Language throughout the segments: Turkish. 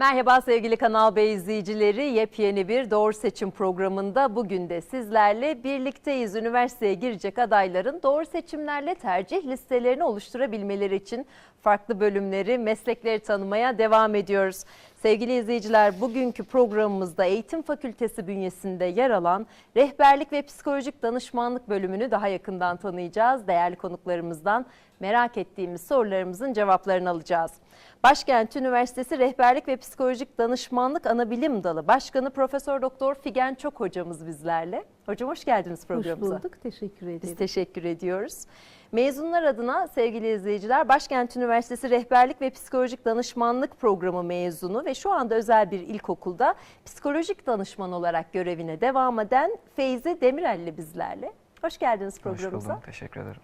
Merhaba sevgili Kanal B izleyicileri. Yepyeni bir Doğru Seçim programında bugün de sizlerle birlikteyiz. Üniversiteye girecek adayların doğru seçimlerle tercih listelerini oluşturabilmeleri için farklı bölümleri, meslekleri tanımaya devam ediyoruz. Sevgili izleyiciler, bugünkü programımızda Eğitim Fakültesi bünyesinde yer alan Rehberlik ve Psikolojik Danışmanlık bölümünü daha yakından tanıyacağız. Değerli konuklarımızdan merak ettiğimiz sorularımızın cevaplarını alacağız. Başkent Üniversitesi Rehberlik ve Psikolojik Danışmanlık Anabilim Dalı Başkanı Profesör Doktor Figen Çok hocamız bizlerle. Hocam hoş geldiniz programımıza. Hoş bulduk. Teşekkür ederim. Biz teşekkür ediyoruz. Mezunlar adına sevgili izleyiciler Başkent Üniversitesi Rehberlik ve Psikolojik Danışmanlık Programı mezunu ve şu anda özel bir ilkokulda psikolojik danışman olarak görevine devam eden Feyzi Demirelli bizlerle. Hoş geldiniz Hoş programımıza. buldum, teşekkür ederim.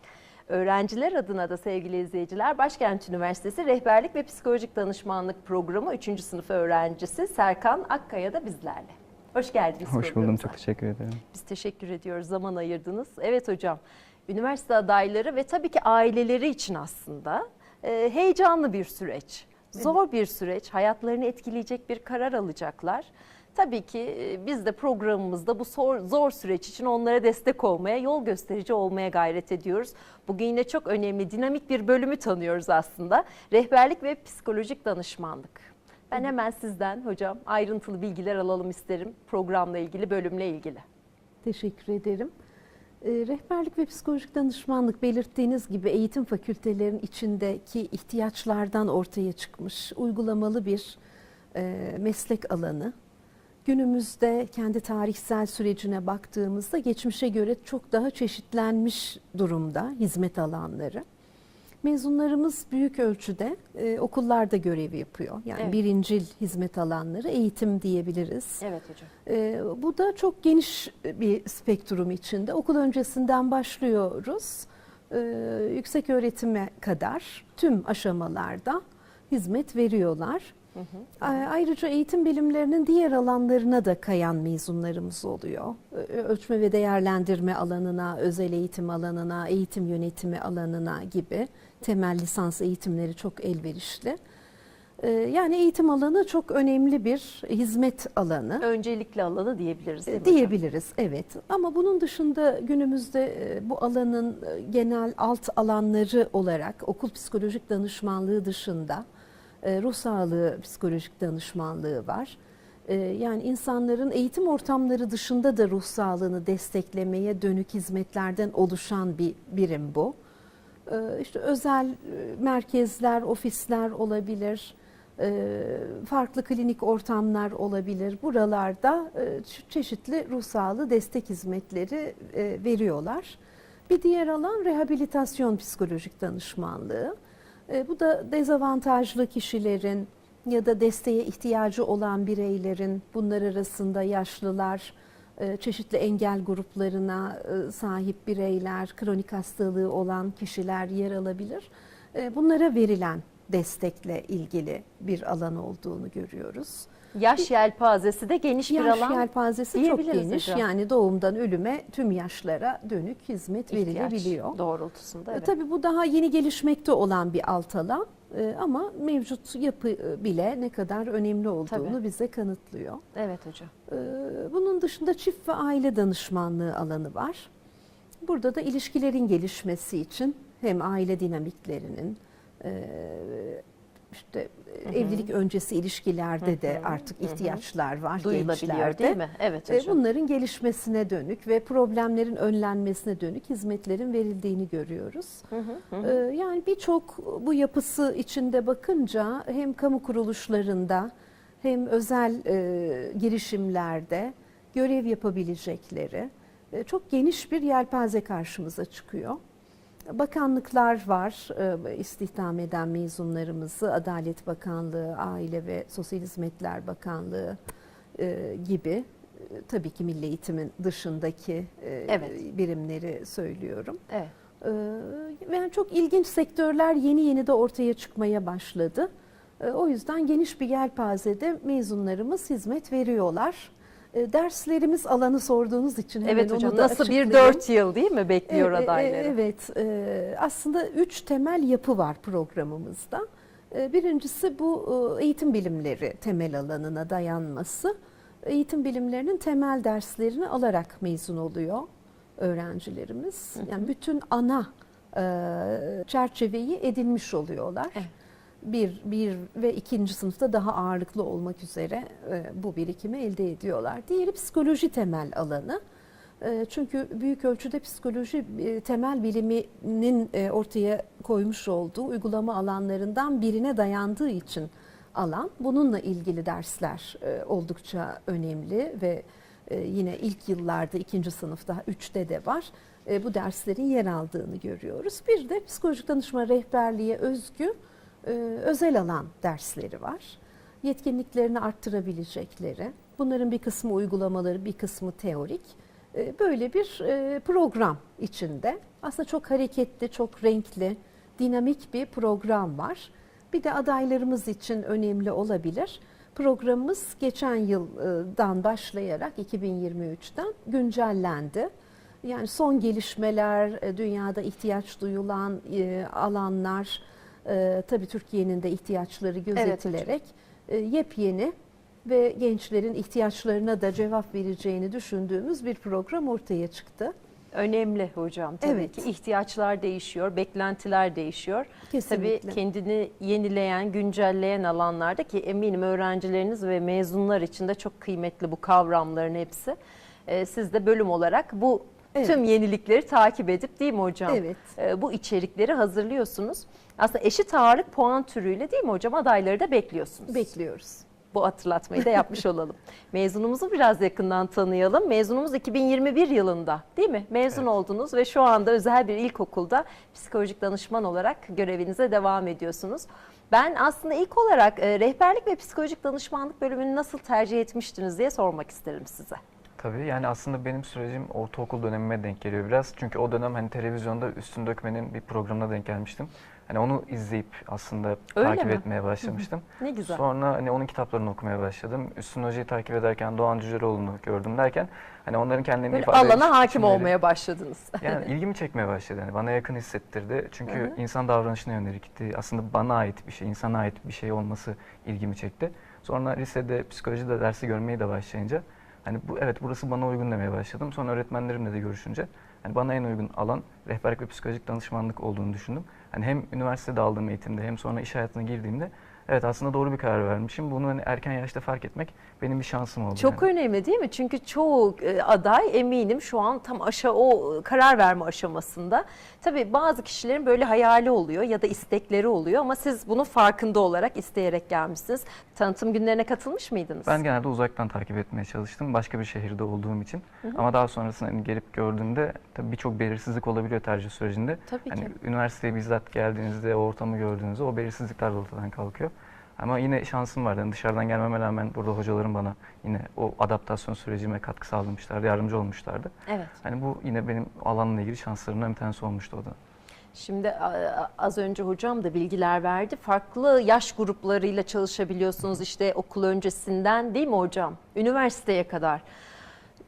Öğrenciler adına da sevgili izleyiciler Başkent Üniversitesi Rehberlik ve Psikolojik Danışmanlık Programı 3. sınıf öğrencisi Serkan Akkaya da bizlerle. Hoş geldiniz Hoş buldum, çok teşekkür ederim. Biz teşekkür ediyoruz zaman ayırdınız. Evet hocam üniversite adayları ve tabii ki aileleri için aslında e, heyecanlı bir süreç. Zor bir süreç. Hayatlarını etkileyecek bir karar alacaklar. Tabii ki e, biz de programımızda bu zor, zor süreç için onlara destek olmaya, yol gösterici olmaya gayret ediyoruz. Bugün yine çok önemli, dinamik bir bölümü tanıyoruz aslında. Rehberlik ve psikolojik danışmanlık. Ben hemen sizden hocam ayrıntılı bilgiler alalım isterim programla ilgili, bölümle ilgili. Teşekkür ederim. Ee, Rehberlik ve psikolojik danışmanlık belirttiğiniz gibi eğitim fakültelerinin içindeki ihtiyaçlardan ortaya çıkmış uygulamalı bir e, meslek alanı. Günümüzde kendi tarihsel sürecine baktığımızda geçmişe göre çok daha çeşitlenmiş durumda hizmet alanları. Mezunlarımız büyük ölçüde e, okullarda görev yapıyor. Yani Evet. birincil hizmet alanları eğitim diyebiliriz. Evet hocam. Ee, bu da çok geniş bir spektrum içinde. Okul öncesinden başlıyoruz. Ee, yüksek öğretime kadar tüm aşamalarda hizmet veriyorlar. A- Ayrıca eğitim bilimlerinin diğer alanlarına da kayan mezunlarımız oluyor. Ölçme ve değerlendirme alanına, özel eğitim alanına, eğitim yönetimi alanına gibi temel lisans eğitimleri çok elverişli. Ee, Yani eğitim alanı çok önemli bir hizmet alanı. Öncelikli alanı diyebiliriz değil mi hocam? Diyebiliriz evet ama bunun dışında günümüzde e, bu alanın e, genel alt alanları olarak okul psikolojik danışmanlığı dışında e, ruh sağlığı psikolojik danışmanlığı var. Yani insanların eğitim ortamları dışında da ruh sağlığını desteklemeye dönük hizmetlerden oluşan bir birim bu. E, İşte özel e, merkezler, ofisler olabilir, e, farklı klinik ortamlar olabilir. Buralarda e, çe- çeşitli ruh sağlığı destek hizmetleri e, veriyorlar. Bir diğer alan rehabilitasyon psikolojik danışmanlığı. Bu da dezavantajlı kişilerin ya da desteğe ihtiyacı olan bireylerin bunlar arasında yaşlılar, çeşitli engel gruplarına e, sahip bireyler, kronik hastalığı olan kişiler yer alabilir. E, Bunlara verilen destekle ilgili bir alan olduğunu görüyoruz. Yaş yelpazesi de geniş bir Yaş alan. yelpazesi çok geniş. hocam. Yani doğumdan ölüme tüm yaşlara dönük hizmet ihtiyaç verilebiliyor. doğrultusunda. E, Evet. Tabii bu daha yeni gelişmekte olan bir alt alan E, ama mevcut yapı bile ne kadar önemli olduğunu Tabii. bize kanıtlıyor. Evet hocam. E, Bunun dışında çift ve aile danışmanlığı alanı var. Burada da ilişkilerin gelişmesi için hem aile dinamiklerinin e, işte evlilik öncesi ilişkilerde de artık ihtiyaçlar var Duyulabiliyor gençlerde. değil mi? Evet E, hocam. Bunların gelişmesine dönük ve problemlerin önlenmesine dönük hizmetlerin verildiğini görüyoruz. E, Yani birçok bu yapısı içinde bakınca hem kamu kuruluşlarında hem özel e, girişimlerde görev yapabilecekleri e, çok geniş bir yelpaze karşımıza çıkıyor. Bakanlıklar var e, istihdam eden mezunlarımızı Adalet Bakanlığı, Aile ve Sosyal Hizmetler Bakanlığı e, gibi e, tabii ki Milli Eğitim'in dışındaki Evet. birimleri söylüyorum. Evet. Yani çok ilginç sektörler yeni yeni de ortaya çıkmaya başladı. O yüzden geniş bir yelpazede mezunlarımız hizmet veriyorlar. Ee, Derslerimiz alanı sorduğunuz için hemen Evet onu hocam da nasıl bir dört yıl değil mi bekliyor E, e, adayları? Evet, e, aslında üç temel yapı var programımızda. E, Birincisi bu e, eğitim bilimleri temel alanına dayanması. Eğitim bilimlerinin temel derslerini alarak mezun oluyor öğrencilerimiz. Yani bütün ana e, çerçeveyi edinmiş oluyorlar. Evet. Bir, bir ve ikinci sınıfta daha ağırlıklı olmak üzere e, bu birikimi elde ediyorlar. Diğeri psikoloji temel alanı. E, Çünkü büyük ölçüde psikoloji e, temel biliminin ortaya koymuş olduğu uygulama alanlarından birine dayandığı için alan. Bununla ilgili dersler oldukça önemli ve yine ilk yıllarda ikinci sınıfta üçte de var. Bu derslerin yer aldığını görüyoruz. Bir de psikolojik danışma rehberliğe özgü e, özel alan dersleri var. Yetkinliklerini arttırabilecekleri. Bunların bir kısmı uygulamaları, bir kısmı teorik. E, Böyle bir e, program içinde. Aslında çok hareketli, çok renkli, dinamik bir program var. Bir de adaylarımız için önemli olabilir. Programımız geçen yıldan başlayarak 2023'ten güncellendi. Yani son gelişmeler, dünyada ihtiyaç duyulan alanlar, e, tabii Türkiye'nin de ihtiyaçları gözetilerek e, yepyeni ve gençlerin ihtiyaçlarına da cevap vereceğini düşündüğümüz bir program ortaya çıktı. Önemli hocam tabii Evet. ki ihtiyaçlar değişiyor, beklentiler değişiyor. Kesinlikle. Tabii kendini yenileyen, güncelleyen alanlarda ki eminim öğrencileriniz ve mezunlar için de çok kıymetli bu kavramların hepsi. Ee, siz de bölüm olarak bu Evet. tüm yenilikleri takip edip değil mi hocam? Evet. Ee, bu içerikleri hazırlıyorsunuz. Aslında eşit ağırlık puan türüyle değil mi hocam adayları da bekliyorsunuz. Bekliyoruz. Bu hatırlatmayı da yapmış olalım. Mezunumuzu biraz yakından tanıyalım. Mezunumuz 2021 yılında değil mi? Mezun Evet. oldunuz ve şu anda özel bir ilkokulda psikolojik danışman olarak görevinize devam ediyorsunuz. Ben aslında ilk olarak e, rehberlik ve psikolojik danışmanlık bölümünü nasıl tercih etmiştiniz diye sormak isterim size. Tabii yani aslında benim sürecim ortaokul dönemime denk geliyor biraz. Çünkü o dönem hani televizyonda Üstün Dökmen'in bir programına denk gelmiştim. Hani onu izleyip aslında Öyle takip mi? etmeye başlamıştım. Ne güzel. Sonra hani onun kitaplarını okumaya başladım. Üstün Hoca'yı takip ederken Doğan Cüceloğlu'nu gördüm derken hani onların kendilerini Böyle ifade alana hakim biçimleri- olmaya başladınız. Yani ilgimi çekmeye başladı. Yani bana yakın hissettirdi. Çünkü Hı hı. insan davranışına yönelikti. Aslında bana ait bir şey, insana ait bir şey olması ilgimi çekti. Sonra lisede psikoloji de dersi görmeye de başlayınca hani bu evet burası bana uygun demeye başladım. Sonra öğretmenlerimle de görüşünce hani bana en uygun alan rehberlik ve psikolojik danışmanlık olduğunu düşündüm. Hani hem üniversitede aldığım eğitimde hem sonra iş hayatına girdiğimde evet aslında doğru bir karar vermişim. Bunu hani erken yaşta fark etmek benim bir şansım oldu. Çok yani. önemli değil mi? Çünkü çoğu e, aday eminim şu an tam aşağı o karar verme aşamasında. Tabii bazı kişilerin böyle hayali oluyor ya da istekleri oluyor ama siz bunun farkında olarak isteyerek gelmişsiniz. Tanıtım günlerine katılmış mıydınız? Ben genelde uzaktan takip etmeye çalıştım. Başka bir şehirde olduğum için. Ama daha sonrasında hani gelip gördüğümde tabii birçok belirsizlik olabiliyor tercih sürecinde. Tabii Hani ki. üniversiteye bizzat geldiğinizde, o ortamı gördüğünüzde o belirsizlikler de ortadan kalkıyor. Ama yine şansım vardı. Yani dışarıdan gelmeme rağmen burada hocalarım bana yine o adaptasyon sürecime katkı sağlamışlardı, yardımcı olmuşlardı. Evet. Hani bu yine benim alanla ilgili şanslarımdan bir tanesi olmuştu o da. Şimdi az önce hocam da bilgiler verdi. Farklı yaş gruplarıyla çalışabiliyorsunuz işte okul öncesinden değil mi hocam? Üniversiteye kadar.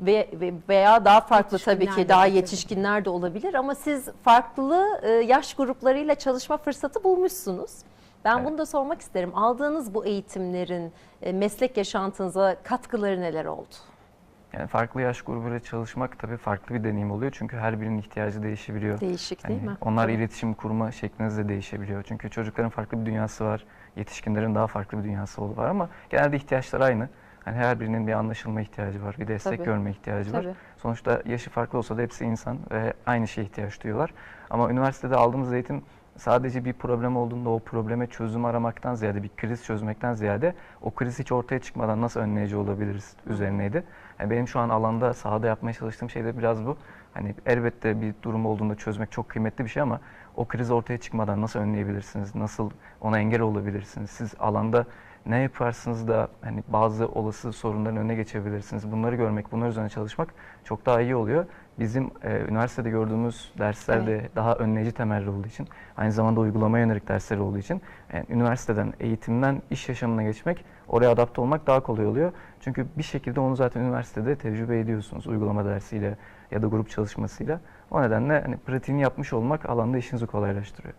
Ve, ve- veya daha farklı tabii ki daha yetişkinler de olabilir ama siz farklı e, yaş gruplarıyla çalışma fırsatı bulmuşsunuz. Ben Evet. bunu da sormak isterim. Aldığınız bu eğitimlerin e, meslek yaşantınıza katkıları neler oldu? Yani farklı yaş grubuyla çalışmak tabii farklı bir deneyim oluyor. Çünkü her birinin ihtiyacı değişebiliyor. Değişik değil Hani mi? Onlar Tabii. iletişim kurma şekliniz de değişebiliyor. Çünkü çocukların farklı bir dünyası var, yetişkinlerin daha farklı bir dünyası var ama genelde ihtiyaçlar aynı. Hani her birinin bir anlaşılma ihtiyacı var, bir destek Tabii. görme ihtiyacı var. Tabii. Sonuçta yaşı farklı olsa da hepsi insan ve aynı şeye ihtiyaç duyuyorlar. Ama üniversitede aldığımız eğitim sadece bir problem olduğunda o probleme çözüm aramaktan ziyade, bir kriz çözmekten ziyade o kriz hiç ortaya çıkmadan nasıl önleyici olabiliriz üzerineydi. Yani benim şu an alanda sahada yapmaya çalıştığım şey de biraz bu. Hani elbette bir durum olduğunda çözmek çok kıymetli bir şey ama o kriz ortaya çıkmadan nasıl önleyebilirsiniz? Nasıl ona engel olabilirsiniz? Siz alanda ne yaparsınız da hani bazı olası sorunların önüne geçebilirsiniz? Bunları görmek, bunlar üzerine çalışmak çok daha iyi oluyor. Bizim e, üniversitede gördüğümüz dersler de daha önleyici temelli olduğu için, aynı zamanda uygulamaya yönelik dersler olduğu için yani üniversiteden, eğitimden iş yaşamına geçmek, oraya adapte olmak daha kolay oluyor. Çünkü bir şekilde onu zaten üniversitede tecrübe ediyorsunuz uygulama dersiyle ya da grup çalışmasıyla. O nedenle hani pratiğini yapmış olmak alanda işinizi kolaylaştırıyor.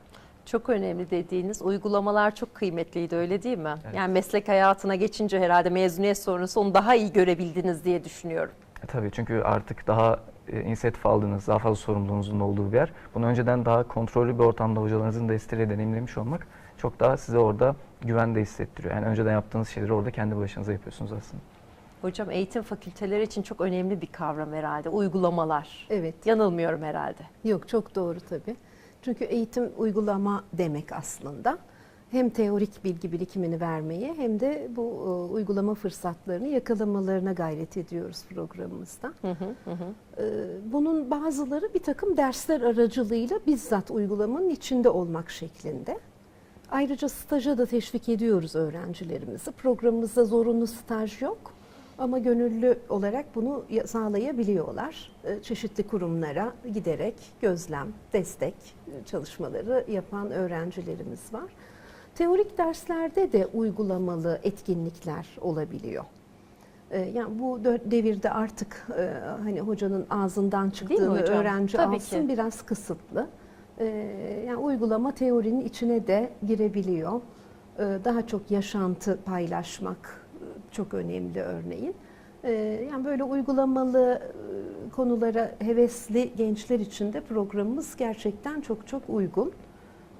Çok önemli dediğiniz uygulamalar çok kıymetliydi öyle değil mi? Evet. Yani meslek hayatına geçince herhalde mezuniyet sonrası onu daha iyi görebildiniz diye düşünüyorum. E, tabii çünkü artık daha e, inisiyatif aldığınız, daha fazla sorumluluğunuzun olduğu bir yer. Bunu önceden daha kontrollü bir ortamda hocalarınızın desteğiyle deneyimlemiş olmak çok daha size orada güvende hissettiriyor. Yani önceden yaptığınız şeyleri orada kendi başınıza yapıyorsunuz aslında. Hocam eğitim fakülteleri için çok önemli bir kavram herhalde. Uygulamalar. Evet. Yanılmıyorum herhalde. Yok çok doğru tabii. Çünkü eğitim uygulama demek aslında. Hem teorik bilgi birikimini vermeye hem de bu e, uygulama fırsatlarını yakalamalarına gayret ediyoruz programımızda. Hı hı hı. E, Bunun bazıları bir takım dersler aracılığıyla bizzat uygulamanın içinde olmak şeklinde. Ayrıca staja da teşvik ediyoruz öğrencilerimizi. Programımızda zorunlu staj yok ama gönüllü olarak bunu ya- sağlayabiliyorlar. E, Çeşitli kurumlara giderek gözlem, destek e, çalışmaları yapan öğrencilerimiz var. Teorik derslerde de uygulamalı etkinlikler olabiliyor. E, Yani bu devirde artık e, hani hocanın ağzından çıktığını öğrenci Tabii alsın ki. biraz kısıtlı. E, Yani uygulama teorinin içine de girebiliyor. E, Daha çok yaşantı paylaşmak e, çok önemli örneğin. Yani böyle uygulamalı e, konulara hevesli gençler için de programımız gerçekten çok çok uygun.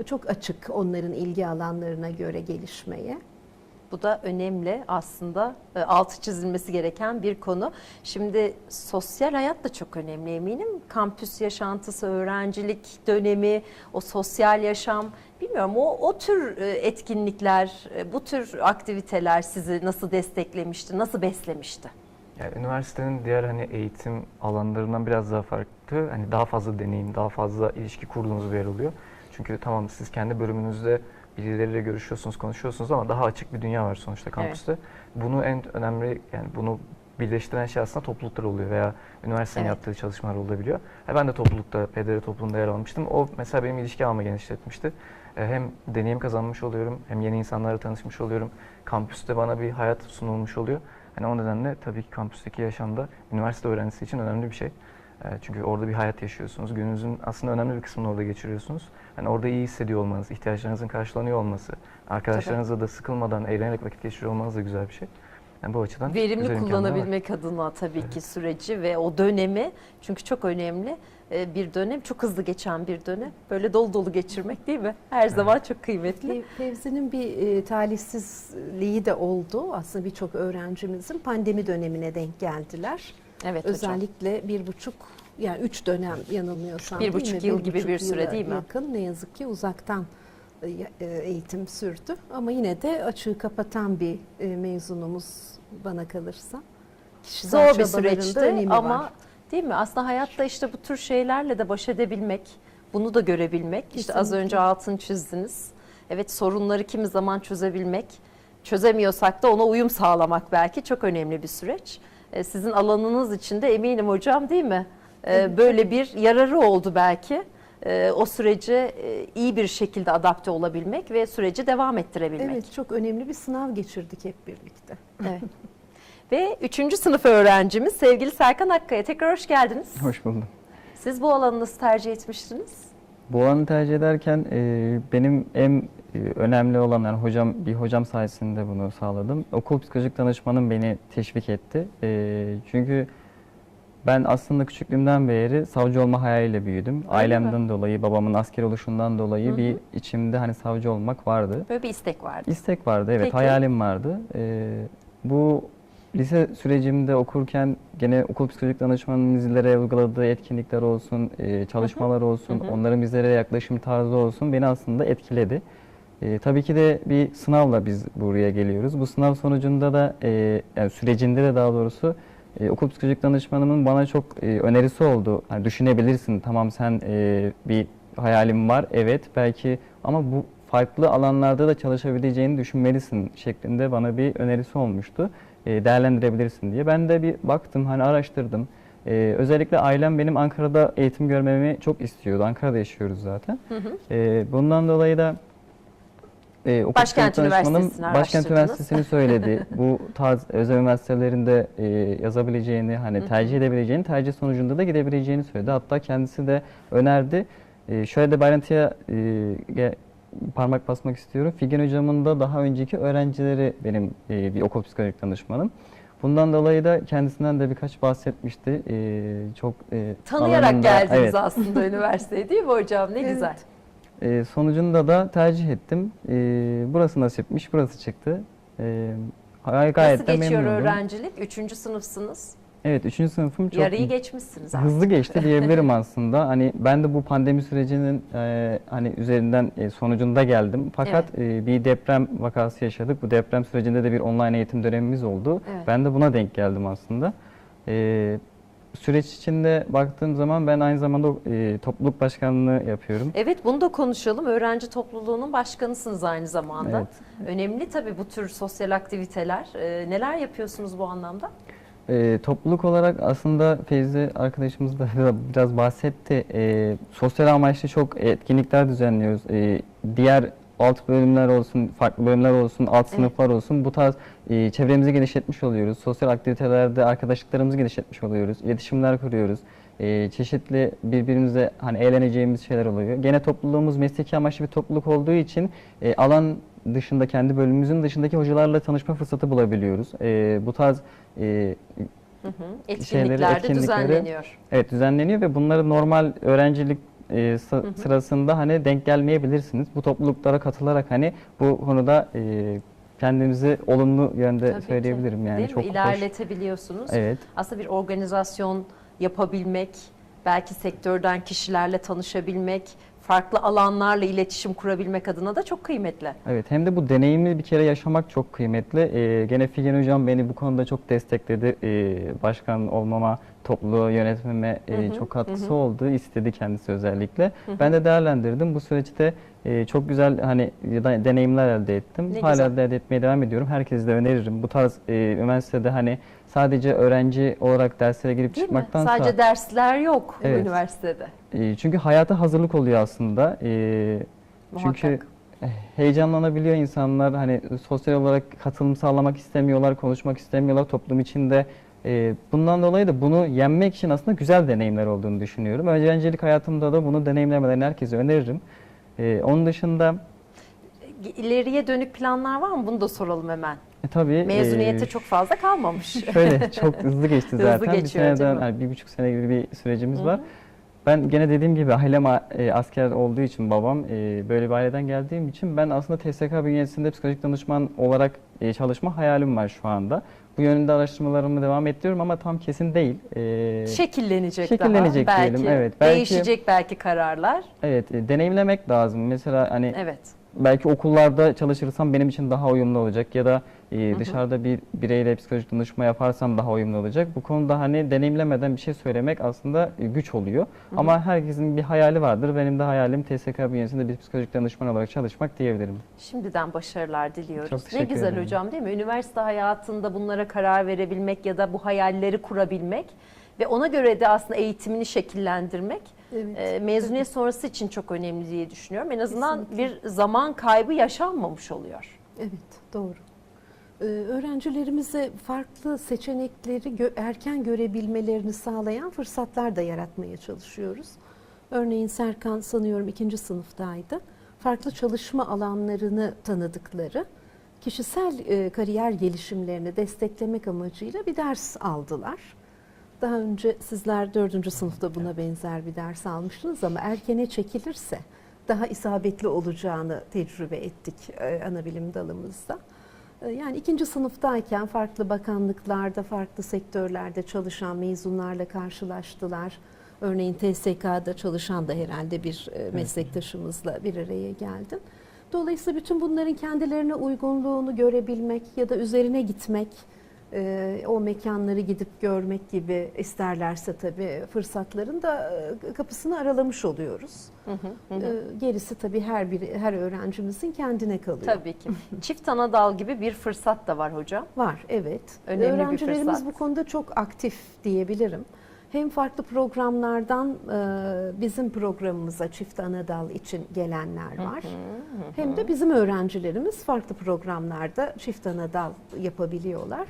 Çok açık onların ilgi alanlarına göre gelişmeye. Bu da önemli aslında e, altı çizilmesi gereken bir konu. Şimdi sosyal hayat da çok önemli eminim. Kampüs yaşantısı, öğrencilik dönemi, o sosyal yaşam bilmiyorum o, o tür e, etkinlikler, e, bu tür aktiviteler sizi nasıl desteklemişti, nasıl beslemişti? Yani üniversitenin diğer hani eğitim alanlarından biraz daha farklı. Hani daha fazla deneyim, daha fazla ilişki kurduğunuz bir yer oluyor. Çünkü tamam siz kendi bölümünüzde birileriyle görüşüyorsunuz, konuşuyorsunuz ama daha açık bir dünya var sonuçta kampüste. Bunu en önemli yani bunu birleştiren şey aslında topluluklar oluyor veya üniversitenin Evet. yaptığı çalışmalar olabiliyor. E ben de toplulukta, PDR topluluğunda yer almıştım. O mesela benim ilişki ağımı genişletmişti. E hem deneyim kazanmış oluyorum, hem yeni insanlarla tanışmış oluyorum. Kampüste bana bir hayat sunulmuş oluyor. Hani o nedenle tabii ki kampüsteki yaşamda üniversite öğrencisi için önemli bir şey. E, Çünkü orada bir hayat yaşıyorsunuz. Gününüzün aslında önemli bir kısmını orada geçiriyorsunuz. Hani orada iyi hissediyor olmanız, ihtiyaçlarınızın karşılanıyor olması, arkadaşlarınızla da sıkılmadan eğlenerek vakit geçiriyor olmanız da güzel bir şey. Yani bu açıdan Verimli imkanlar var. kullanabilmek adına tabii ki süreci ve o dönemi çünkü çok önemli e, bir dönem, çok hızlı geçen bir dönem. Böyle dolu dolu geçirmek değil mi? Her zaman çok kıymetli. Fev- Fevzi'nin bir e, talihsizliği de oldu. Aslında birçok öğrencimizin pandemi dönemine denk geldiler. Evet hocam. Özellikle bir buçuk yani üç dönem yanılmıyorsam Bir buçuk yıl gibi buçuk bir süre değil mi? Yakın ne yazık ki uzaktan e, e, eğitim sürdü. Ama yine de açığı kapatan bir e, mezunumuz bana kalırsa. Kişisel Zor bir süreçti ama var. değil mi? Aslında hayatta işte bu tür şeylerle de baş edebilmek, bunu da görebilmek. İşte az Kesinlikle. önce altını çizdiniz. Evet sorunları kimi zaman çözebilmek, çözemiyorsak da ona uyum sağlamak belki çok önemli bir süreç. E, Sizin alanınız için de eminim hocam değil mi? E, Evet. Böyle bir yararı oldu belki. E, O sürece iyi bir şekilde adapte olabilmek ve süreci devam ettirebilmek. Evet çok önemli bir sınav geçirdik hep birlikte. Evet. Ve üçüncü sınıf öğrencimiz sevgili Serkan Akkaya. Tekrar hoş geldiniz. Hoş buldum. Siz bu alanı nasıl tercih etmiştiniz? Bu alanı tercih ederken e, benim en önemli olan yani hocam bir hocam sayesinde bunu sağladım. Okul psikolojik danışmanım beni teşvik etti. E, çünkü ben aslında küçüklüğümden beri savcı olma hayaliyle büyüdüm. Ailemden dolayı, babamın asker oluşundan dolayı Hı hı. bir içimde hani savcı olmak vardı. Böyle bir istek vardı. İstek vardı, evet Peki. hayalim vardı. E, bu lise sürecimde okurken gene okul psikolojik danışmanının bizlere uyguladığı etkinlikler olsun, e, çalışmalar olsun, Hı hı. onların bizlere yaklaşım tarzı olsun beni aslında etkiledi. E, tabii ki de bir sınavla biz buraya geliyoruz. Bu sınav sonucunda da e, yani sürecinde de daha doğrusu e, okul psikolojik danışmanımın bana çok e, önerisi oldu. Hani düşünebilirsin tamam sen e, bir hayalin var evet belki ama bu farklı alanlarda da çalışabileceğini düşünmelisin şeklinde bana bir önerisi olmuştu. E, değerlendirebilirsin diye. Ben de bir baktım hani araştırdım. E, özellikle ailem benim Ankara'da eğitim görmemi çok istiyordu. Ankara'da yaşıyoruz zaten. Hı hı. E, bundan dolayı da e, okul Başkent Üniversitesi'ni Başkent. Üniversitesi'ni söyledi. Bu tarz özel üniversitelerinde e, yazabileceğini, hani tercih edebileceğini, tercih sonucunda da gidebileceğini söyledi. Hatta kendisi de önerdi. E, şöyle de ayrıntıya e, parmak basmak istiyorum. Figen Hocam'ın da daha önceki öğrencileri benim e, bir okul psikolojik danışmanım. Bundan dolayı da kendisinden de birkaç bahsetmişti. E, çok e, Tanıyarak alanında- geldiniz evet, aslında üniversiteye değil mi hocam? Ne Evet. güzel. E, sonucunda da tercih ettim. E, burası nasipmiş, burası çıktı. E, gayet Nasıl de geçiyor memnunum. öğrencilik? Üçüncü sınıfsınız. Evet, üçüncü sınıfım çok Yarıyı geçmişsiniz artık. hızlı geçti diyebilirim aslında. Hani ben de bu pandemi sürecinin e, hani üzerinden e, sonucunda geldim. Fakat e, bir deprem vakası yaşadık. Bu deprem sürecinde de bir online eğitim dönemimiz oldu. Evet. Ben de buna denk geldim aslında. E, süreç içinde baktığım zaman ben aynı zamanda e, topluluk başkanlığı yapıyorum. Evet bunu da konuşalım. Öğrenci topluluğunun başkanısınız aynı zamanda. Evet. Önemli tabii bu tür sosyal aktiviteler. Ee, neler yapıyorsunuz bu anlamda? E, topluluk olarak aslında Feyzi arkadaşımız da biraz- biraz bahsetti. E, sosyal amaçlı çok etkinlikler düzenliyoruz. E, diğer alt bölümler olsun, farklı bölümler olsun, alt Evet. sınıflar olsun bu tarz e, çevremizi genişletmiş oluyoruz. Sosyal aktivitelerde arkadaşlıklarımızı genişletmiş oluyoruz. İletişimler kuruyoruz. E, çeşitli birbirimize hani eğleneceğimiz şeyler oluyor. Gene topluluğumuz mesleki amaçlı bir topluluk olduğu için e, alan dışında kendi bölümümüzün dışındaki hocalarla tanışma fırsatı bulabiliyoruz. E, bu tarz e, Hı hı. Şeyleri, Etkinlikler de etkinlikleri- düzenleniyor. Evet düzenleniyor ve bunları normal öğrencilik e, sı- hı. sırasında hani denk gelmeyebilirsiniz. Bu topluluklara katılarak hani bu konuda e, kendimizi olumlu yönde Tabii ki. söyleyebilirim yani Değil çok mi? hoş. İlerletebiliyorsunuz. Evet. Aslında bir organizasyon yapabilmek, belki sektörden kişilerle tanışabilmek, farklı alanlarla iletişim kurabilmek adına da çok kıymetli. Evet hem de bu deneyimi bir kere yaşamak çok kıymetli. Ee, gene Figen Hocam beni bu konuda çok destekledi. Ee, başkan olmama, topluluğu yönetmeme e, Hı hı, çok katkısı hı oldu. istedi kendisi özellikle. Hı hı. Ben de değerlendirdim. Bu süreçte e, çok güzel hani deneyimler elde ettim. Ne Hala güzel. da elde etmeye devam ediyorum. Herkese de öneririm. Bu tarz e, üniversitede hani sadece öğrenci olarak derslere girip Değil mi? çıkmaktansa Sadece dersler yok Evet. üniversitede. E, çünkü hayata hazırlık oluyor aslında. E, Çünkü Muhakkak. heyecanlanabiliyor insanlar. Hani sosyal olarak katılım sağlamak istemiyorlar, konuşmak istemiyorlar toplum içinde. Ee, bundan dolayı da bunu yenmek için aslında güzel deneyimler olduğunu düşünüyorum. Öğrencilik hayatımda da bunu deneyimlemelerini herkese öneririm. Ee, onun dışında İleriye dönük planlar var mı? Bunu da soralım hemen. e, tabii Mezuniyete e, çok fazla kalmamış. şöyle çok hızlı geçti Hızlı zaten. bir geçiyor, değil seneden, yani bir buçuk sene gibi bir sürecimiz Hı var. Ben gene dediğim gibi ailem e, asker olduğu için babam e, böyle bir aileden geldiğim için ben aslında TSK bünyesinde psikolojik danışman olarak e, çalışma hayalim var şu anda. Bu yönde araştırmalarımı devam ettiriyorum ama tam kesin değil. E, Şekillenecek, Şekillenecek daha. diyelim, Belki, evet. Belki- Değişecek belki kararlar. evet, e, deneyimlemek lazım. Mesela hani Evet. belki okullarda çalışırsam benim için daha uyumlu olacak ya da e, hı. dışarıda bir bireyle psikolojik danışma yaparsam daha uyumlu olacak. Bu konuda hani deneyimlemeden bir şey söylemek aslında e, güç oluyor. Ama herkesin bir hayali vardır. Benim de hayalim TSK bünyesinde bir psikolojik danışman olarak çalışmak diyebilirim. Şimdiden başarılar diliyoruz. Çok ne güzel ederim. hocam değil mi? Üniversite hayatında bunlara karar verebilmek ya da bu hayalleri kurabilmek ve ona göre de aslında eğitimini şekillendirmek Evet. e, mezuniyet sonrası için çok önemli diye düşünüyorum. En azından Kesinlikle. bir zaman kaybı yaşanmamış oluyor. Evet, doğru. Ee, öğrencilerimize farklı seçenekleri gö- erken görebilmelerini sağlayan fırsatlar da yaratmaya çalışıyoruz. Örneğin Serkan sanıyorum ikinci sınıftaydı. Farklı çalışma alanlarını tanıdıkları, kişisel e, kariyer gelişimlerini desteklemek amacıyla bir ders aldılar. Daha önce sizler dördüncü sınıfta buna benzer bir ders almıştınız ama erkene çekilirse daha isabetli olacağını tecrübe ettik e, ana bilim dalımızda. E, Yani ikinci sınıftayken farklı bakanlıklarda, farklı sektörlerde çalışan mezunlarla karşılaştılar. Örneğin TSK'da çalışan da herhalde bir e, meslektaşımızla bir araya geldim. Dolayısıyla bütün bunların kendilerine uygunluğunu görebilmek ya da üzerine gitmek, e, o mekanları gidip görmek gibi isterlerse tabii fırsatların da e, kapısını aralamış oluyoruz. E, Gerisi tabii her bir her öğrencimizin kendine kalıyor. Tabii ki. Çift ana dal gibi bir fırsat da var hocam. Var evet. Önemli bir Öğrencilerimiz fırsat. bu konuda çok aktif diyebilirim. Hem farklı programlardan e, bizim programımıza çift anadal için gelenler var. Hem de bizim öğrencilerimiz farklı programlarda çift anadal yapabiliyorlar.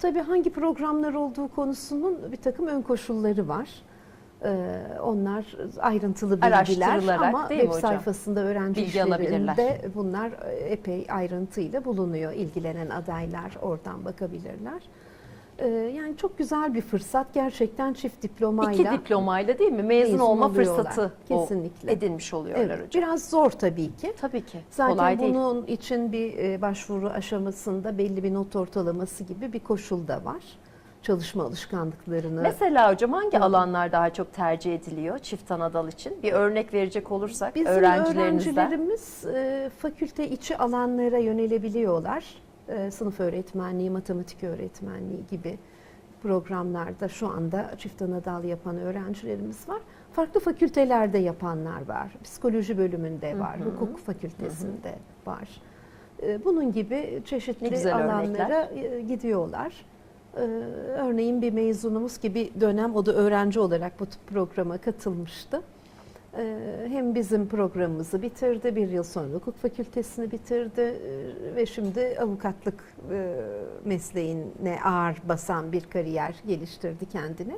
Tabii hangi programlar olduğu konusunun bir takım ön koşulları var. Ee, Onlar ayrıntılı bilgiler ama web hocam? sayfasında öğrenci Bilgi alabilirler. bunlar epey ayrıntıyla bulunuyor. İlgilenen adaylar oradan bakabilirler. Ee, Yani çok güzel bir fırsat gerçekten çift diplomayla. İki diplomayla değil mi? Mezun, Mezun olma oluyorlar. fırsatı Kesinlikle. edinmiş oluyorlar Evet, hocam. biraz zor tabii ki. Tabii ki. Zaten Kolay değil. bunun için bir e, başvuru aşamasında belli bir not ortalaması gibi bir koşul da var. Çalışma alışkanlıklarını. Mesela hocam hangi Evet. alanlar daha çok tercih ediliyor çift anadal için? Bir örnek verecek olursak Bizim öğrencilerinizden. öğrencilerimiz e, fakülte içi alanlara yönelebiliyorlar. E, sınıf öğretmenliği, matematik öğretmenliği gibi programlarda şu anda çift anadal yapan öğrencilerimiz var. Farklı fakültelerde yapanlar var. Psikoloji bölümünde var, hukuk fakültesinde var. E, Bunun gibi çeşitli alanlara e, gidiyorlar. E, Örneğin bir mezunumuz ki bir dönem o da öğrenci olarak bu programa katılmıştı. Ee, Hem bizim programımızı bitirdi, bir yıl sonra hukuk fakültesini bitirdi ee, ve şimdi avukatlık e, mesleğine ağır basan bir kariyer geliştirdi kendini.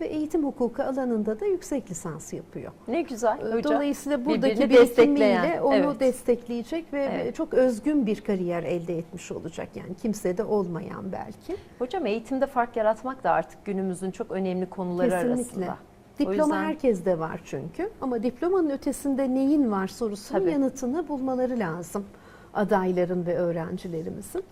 Ve eğitim hukuku alanında da yüksek lisans yapıyor. Ne güzel Ee, hocam. Dolayısıyla buradaki birikimiyle onu evet. destekleyecek ve Evet. çok özgün bir kariyer elde etmiş olacak. Yani kimsede olmayan belki. Hocam eğitimde fark yaratmak da artık günümüzün çok önemli konuları Kesinlikle. arasında. Diploma yüzden- herkeste var çünkü ama diplomanın ötesinde neyin var sorusunun Tabii. yanıtını bulmaları lazım adayların ve öğrencilerimizin.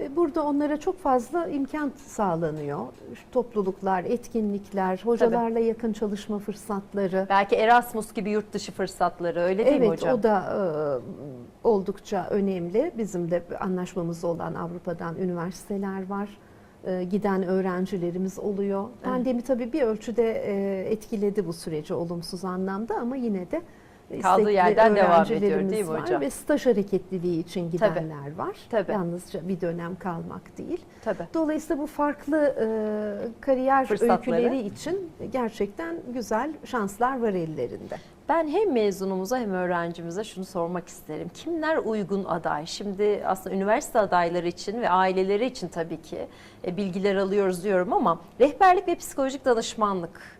E, Burada onlara çok fazla imkan sağlanıyor. Topluluklar, etkinlikler, hocalarla yakın çalışma fırsatları. Belki Erasmus gibi yurt dışı fırsatları öyle değil mi Evet hocam? o da e, oldukça önemli. Bizim de anlaşmamız olan Avrupa'dan üniversiteler var. E, giden öğrencilerimiz oluyor. Pandemi tabii bir ölçüde e, etkiledi bu süreci olumsuz anlamda ama yine de Kaldığı yerden devam ediyor, değil mi var hocam? Ve staj hareketliliği için gidenler var. Tabii. Yalnızca bir dönem kalmak değil. Tabii. Dolayısıyla bu farklı e, kariyer öyküleri için gerçekten güzel şanslar var ellerinde. Ben hem mezunumuza hem öğrencimize şunu sormak isterim. Kimler uygun aday? Şimdi aslında üniversite adayları için ve aileleri için tabii ki e, bilgiler alıyoruz diyorum ama rehberlik ve psikolojik danışmanlık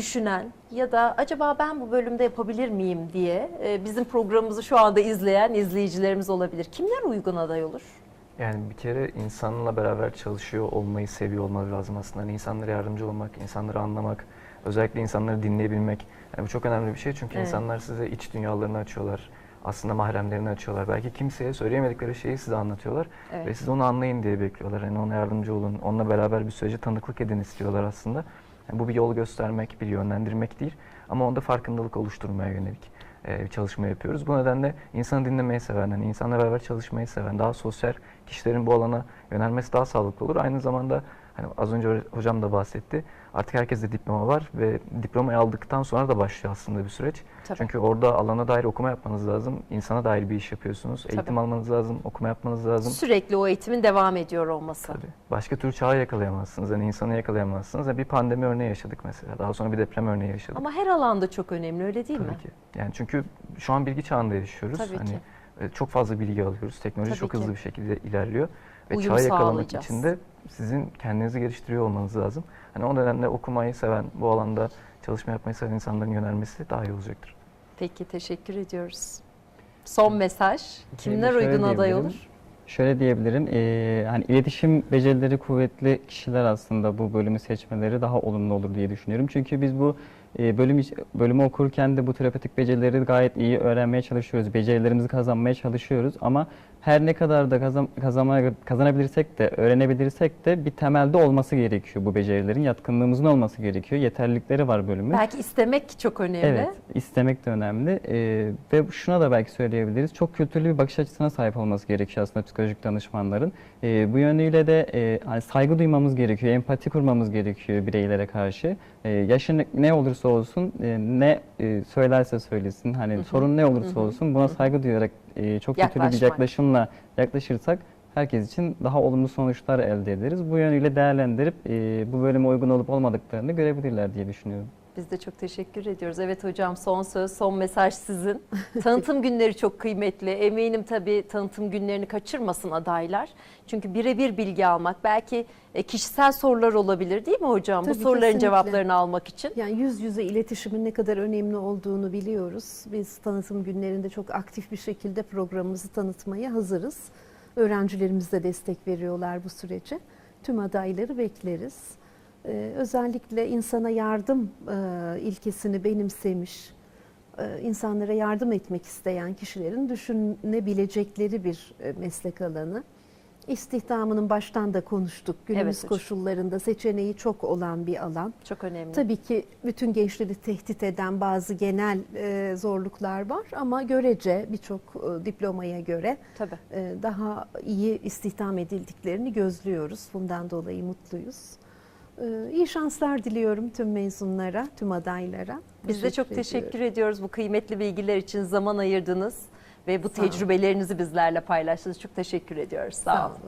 düşünen ya da acaba ben bu bölümde yapabilir miyim diye e, bizim programımızı şu anda izleyen izleyicilerimiz olabilir. Kimler uygun aday olur? Yani bir kere insanla beraber çalışıyor olmayı seviyor olmaları lazım aslında. Hani insanlara yardımcı olmak, insanları anlamak, özellikle insanları dinleyebilmek. Yani bu çok önemli bir şey çünkü Evet. insanlar size iç dünyalarını açıyorlar. Aslında mahremlerini açıyorlar. Belki kimseye söyleyemedikleri şeyi size anlatıyorlar Evet. ve siz onu anlayın diye bekliyorlar. Yani ona yardımcı olun, onunla beraber bir sürece tanıklık edin istiyorlar aslında. Yani bu bir yol göstermek, bir yönlendirmek değil ama onda farkındalık oluşturmaya yönelik e, çalışma yapıyoruz. Bu nedenle insanı dinlemeyi seven, yani insanla beraber çalışmayı seven, daha sosyal kişilerin bu alana yönelmesi daha sağlıklı olur. Aynı zamanda hani az önce hocam da bahsetti. Artık herkeste diploma var ve diplomayı aldıktan sonra da başlıyor aslında bir süreç. Tabii. Çünkü orada alana dair okuma yapmanız lazım. insana dair bir iş yapıyorsunuz. Tabii. Eğitim almanız lazım, okuma yapmanız lazım. Sürekli o eğitimin devam ediyor olması. Tabii. Başka tür çağı yakalayamazsınız. Yani insanı yakalayamazsınız. Yani bir pandemi örneği yaşadık mesela. Daha sonra bir deprem örneği yaşadık. Ama her alanda çok önemli öyle değil mi? Tabii ki. Yani çünkü şu an bilgi çağında yaşıyoruz. Tabii hani ki. e, çok fazla bilgi alıyoruz. Teknoloji Tabii çok ki. hızlı bir şekilde ilerliyor ve Uyum çağı yakalamak için de sizin kendinizi geliştiriyor olmanız lazım. Hani o nedenle okumayı seven, bu alanda çalışma yapmayı seven insanların yönelmesi daha iyi olacaktır. Peki teşekkür ediyoruz. Son mesaj. Kimler uygun aday olur? Şöyle diyebilirim, eee, hani iletişim becerileri kuvvetli kişiler aslında bu bölümü seçmeleri daha olumlu olur diye düşünüyorum. Çünkü biz bu eee, bölüm bölümü okurken de bu terapötik becerileri gayet iyi öğrenmeye çalışıyoruz. Becerilerimizi kazanmaya çalışıyoruz ama her ne kadar da kazan, kazanabilirsek de, öğrenebilirsek de bir temelde olması gerekiyor bu becerilerin. Yatkınlığımızın olması gerekiyor. Yeterlilikleri var bölümün. Belki istemek çok önemli. Evet, istemek de önemli. Ee, ve şuna da belki söyleyebiliriz. Çok kültürlü bir bakış açısına sahip olması gerekiyor aslında psikolojik danışmanların. Ee, bu yönüyle de e, hani saygı duymamız gerekiyor, empati kurmamız gerekiyor bireylere karşı. Ee, yaşı ne- olursa olsun, e, ne e, söylerse söylesin, hani sorun ne olursa olsun buna saygı duyarak e, çok kültürlü bir yaklaşımla yaklaşırsak herkes için daha olumlu sonuçlar elde ederiz. Bu yönüyle değerlendirip e, bu bölüme uygun olup olmadıklarını görebilirler diye düşünüyorum. Biz de çok teşekkür ediyoruz. Evet hocam son söz, son mesaj sizin. Tanıtım günleri çok kıymetli. Eminim tabii tanıtım günlerini kaçırmasın adaylar. Çünkü birebir bilgi almak, belki e, kişisel sorular olabilir değil mi hocam? Tabii, Bu soruların kesinlikle. cevaplarını almak için. Yani yüz yüze iletişimin ne kadar önemli olduğunu biliyoruz. Biz tanıtım günlerinde çok aktif bir şekilde programımızı tanıtmaya hazırız. Öğrencilerimiz de destek veriyorlar bu sürece. Tüm adayları bekleriz. Ee, özellikle insana yardım e, ilkesini benimsemiş, e, insanlara yardım etmek isteyen kişilerin düşünebilecekleri bir e, meslek alanı. İstihdamının baştan da konuştuk. Günümüz hocam. koşullarında seçeneği çok olan bir alan. Çok önemli. Tabii ki bütün gençleri tehdit eden bazı genel e, zorluklar var ama görece birçok e, diplomaya göre Tabii. e, daha iyi istihdam edildiklerini gözlüyoruz. Bundan dolayı mutluyuz. E, iyi şanslar diliyorum tüm mezunlara, tüm adaylara. Biz de çok ediyorum. teşekkür ediyoruz bu kıymetli bilgiler için zaman ayırdınız ve bu Sağ olun. tecrübelerinizi bizlerle paylaştınız. Çok teşekkür ediyoruz. Sağ, Sağ olun.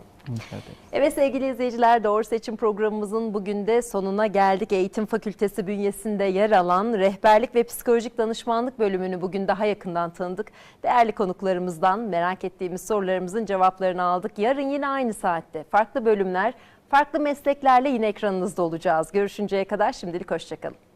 Evet sevgili izleyiciler Doğru Seçim programımızın bugün de sonuna geldik. Eğitim Fakültesi bünyesinde yer alan rehberlik ve psikolojik danışmanlık bölümünü bugün daha yakından tanıdık. Değerli konuklarımızdan merak ettiğimiz sorularımızın cevaplarını aldık. Yarın yine aynı saatte farklı bölümler, farklı mesleklerle yine ekranınızda olacağız. Görüşünceye kadar şimdilik hoşçakalın.